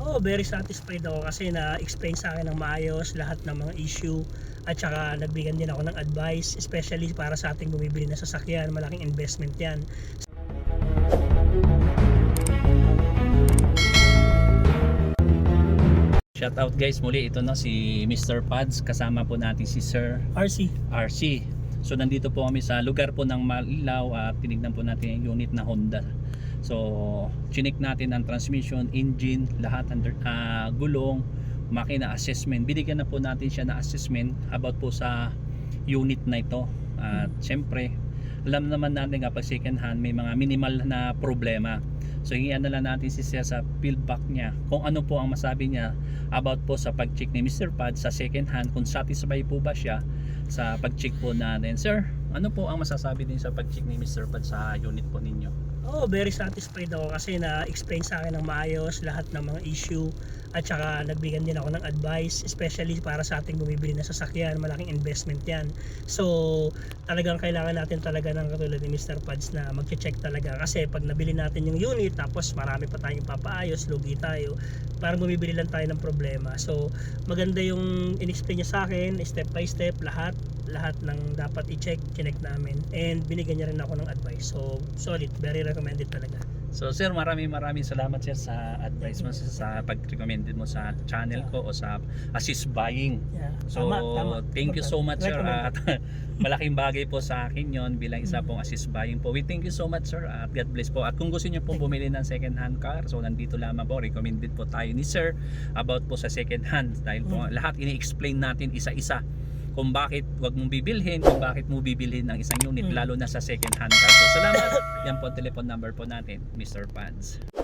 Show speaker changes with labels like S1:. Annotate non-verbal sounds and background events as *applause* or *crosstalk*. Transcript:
S1: Oh, very satisfied ako kasi na-explain sa akin ng maayos lahat ng mga issue at saka nabigyan din ako ng advice especially para sa ating bumibili ng sasakyan, malaking investment 'yan.
S2: Shout out guys, muli ito na si Mr. Pads kasama po natin si Sir
S1: RC.
S2: RC. So nandito po kami sa lugar po ng Malilaw at tinignan po natin yung unit na Honda. So chinik natin ang transmission, engine, lahat under ah, gulong, makina assessment. Binigyan na po natin siya na assessment about po sa unit na ito. At syempre, alam naman natin kapag second hand may mga minimal na problema. So hingian na lang natin si Sir sa feedback niya kung ano po ang masabi niya about po sa pag-check ni Mr. Pad sa second hand kung satisfied po ba siya sa pag-check po natin. Sir, ano po ang masasabi din sa pag-check ni Mr. Pad sa unit po ninyo?
S1: Very satisfied ako kasi na-explain sa akin ng maayos lahat ng mga issue at saka nabigyan din ako ng advice especially para sa ating bumibili ng sasakyan, malaking investment 'yan. So, talagang kailangan natin talaga ng katulad ni Mr. Pads na magche-check talaga kasi pag nabili natin yung unit tapos marami pa tayong papaayos, lugi tayo, parang bumibili lang tayo ng problema. So, maganda yung in-explain niya sa akin, step by step, lahat lahat ng dapat i-check, chinek namin and binigyan niya rin ako ng advice. So, solid, very recommended talaga.
S2: So sir, maraming maraming salamat sir sa advice mo sa pag-recommended mo sa channel ko o sa assist buying.
S1: Yeah.
S2: So,
S1: Tama, tama.
S2: thank you so much sir at *laughs* malaking bagay po sa akin yon bilang isa
S1: Mm.
S2: pong assist buying po. We thank you so much sir at God bless po. At kung gusto niyo po
S1: Thank you.
S2: bumili ng second hand car, so nandito lamang po, recommended po tayo ni sir about po sa second hand dahil po
S1: Mm.
S2: lahat ini-explain natin isa-isa kung bakit wag mong bibilhin, kung bakit mo bibilhin ng isang unit
S1: Mm.
S2: lalo na sa second hand car. So salamat. Yan po ang telephone number po natin, Mr. Pads.